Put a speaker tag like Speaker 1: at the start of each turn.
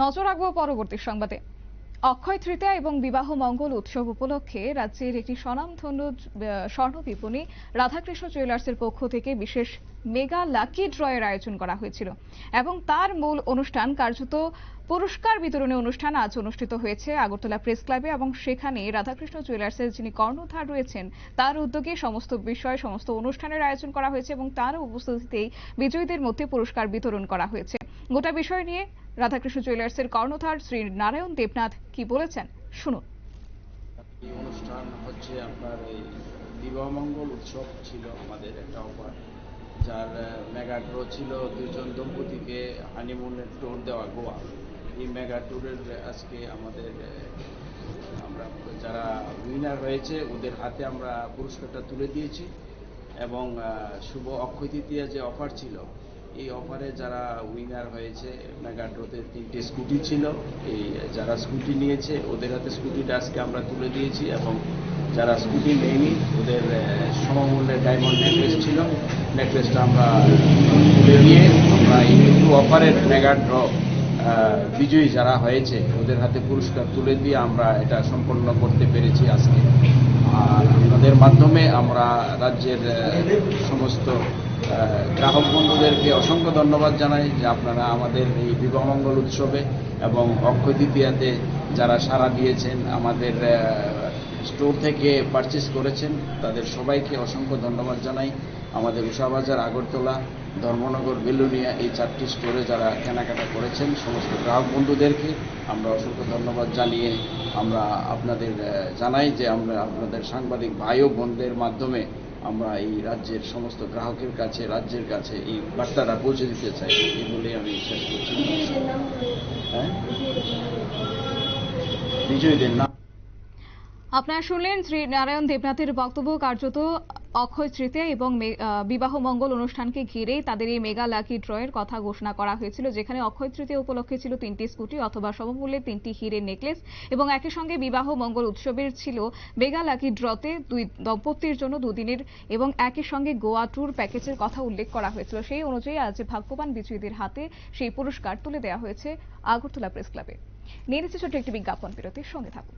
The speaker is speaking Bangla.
Speaker 1: নজর রাখব পরবর্তী সংবাদে। অক্ষয় তৃতীয়া এবং বিবাহ মঙ্গল উৎসব উপলক্ষে রাজ্যের একটি স্বনামধন্য স্বর্ণ বিপণী রাধাকৃষ্ণ জুয়েলার্সের পক্ষ থেকে বিশেষ মেগা লাকি ড্রয়ের আয়োজন করা হয়েছিল এবং তার মূল অনুষ্ঠান কার্যত পুরস্কার বিতরণী অনুষ্ঠান আজ অনুষ্ঠিত হয়েছে আগরতলা প্রেস ক্লাবে এবং সেখানে রাধাকৃষ্ণ জুয়েলার্সের যিনি কর্ণধার রয়েছেন, তার উদ্যোগে সমস্ত বিষয়, সমস্ত অনুষ্ঠানের আয়োজন করা হয়েছে এবং তার উপস্থিতিতেই বিজয়ীদের মধ্যে পুরস্কার বিতরণ করা হয়েছে। গোটা বিষয় নিয়ে রাধাকৃষ্ণ জুয়েলার্সের কর্ণধার শ্রী নারায়ণ দেবনাথ কি বলেছেন? শুনুন।
Speaker 2: অনুষ্ঠান হচ্ছে আপনার এই বিবাহমঙ্গল উৎসব ছিল আমাদের একটা অফার। যার মেগা ড্র ছিল দুজন দম্পতিকে হানিমুনের ট্যুর দেওয়া গোয়া। এই মেগা ট্যুরের আজকে আমাদের আমরা যারা উইনার হয়েছে ওদের হাতে আমরা পুরস্কারটা তুলে দিয়েছি। এবং শুভ অক্ষয় তৃতীয়া যে অফার ছিল এই অফারে যারা উইনার হয়েছে মেগা ড্রোতে তিনটে স্কুটি ছিল। এই যারা স্কুটি নিয়েছে, ওদের হাতে স্কুটিটা আজকে আমরা তুলে দিয়েছি এবং যারা স্কুটি নেয়নি, ওদের সমমূল্যের ডায়মন্ড নেকলেস ছিল। নেকলেসটা আমরা তুলে দিয়ে আমরা এই টু অফারের মেগা ড্র বিজয়ী যারা হয়েছে, ওদের হাতে পুরস্কার তুলে দিয়ে আমরা এটা সম্পন্ন করতে পেরেছি আজকে। আর আপনাদের মাধ্যমে আমরা রাজ্যের সমস্ত গ্রাহক বন্ধুদেরকে অসংখ্য ধন্যবাদ জানাই যে আপনারা আমাদের এই বিবাহমঙ্গল উৎসবে এবং অক্ষয় তৃতীয়াতে যারা সাড়া দিয়েছেন, আমাদের স্টোর থেকে পারচেস করেছেন, তাদের সবাইকে অসংখ্য ধন্যবাদ জানাই। আমাদের উষাবাজার, আগরতলা, ধর্মনগর, বেলুনিয়া এই চারটি স্টোরে যারা কেনাকাটা করেছেন, সমস্ত গ্রাহক বন্ধুদেরকে আমরা অসংখ্য ধন্যবাদ জানিয়ে আমরা আপনাদের জানাই যে আমরা আপনাদের সাংবাদিক ভাই ও বোনদের মাধ্যমে আমরা এই রাজ্যের সমস্ত গ্রাহকের কাছে, রাজ্যের কাছে এই বার্তাটা পৌঁছে দিতে চাই। এই বলে আমি শেষ করছি। হ্যাঁ? বিজয়ীদের নাম
Speaker 1: আপনারা শুনলেন শ্রী নারায়ণ দেবনাথের বক্তব্য কার্যত অক্ষয় তৃতীয়া এবং বিবাহ মঙ্গল অনুষ্ঠানকে ঘিরেই তাদের এই মেগা লাকি ড্রয়ের কথা ঘোষণা করা হয়েছিল, যেখানে অক্ষয় তৃতীয়া উপলক্ষে ছিল তিনটি স্কুটি অথবা সমমূল্যের তিনটি হিরের নেকলেস এবং একই সঙ্গে বিবাহ মঙ্গল উৎসবের ছিল মেগা লাকি ড্রতে দুই দম্পতির জন্য দুদিনের এবং একই সঙ্গে গোয়া ট্যুর প্যাকেজের কথা উল্লেখ করা হয়েছিল। সেই অনুযায়ী আজ ভাগ্যবান বিজয়ীদের হাতে সেই পুরস্কার তুলে দেওয়া হয়েছে আগরতলা প্রেস ক্লাবে। নিয়ে নিচ্ছে ছোট্ট একটি বিজ্ঞাপন, বিরতির সঙ্গে থাকুন।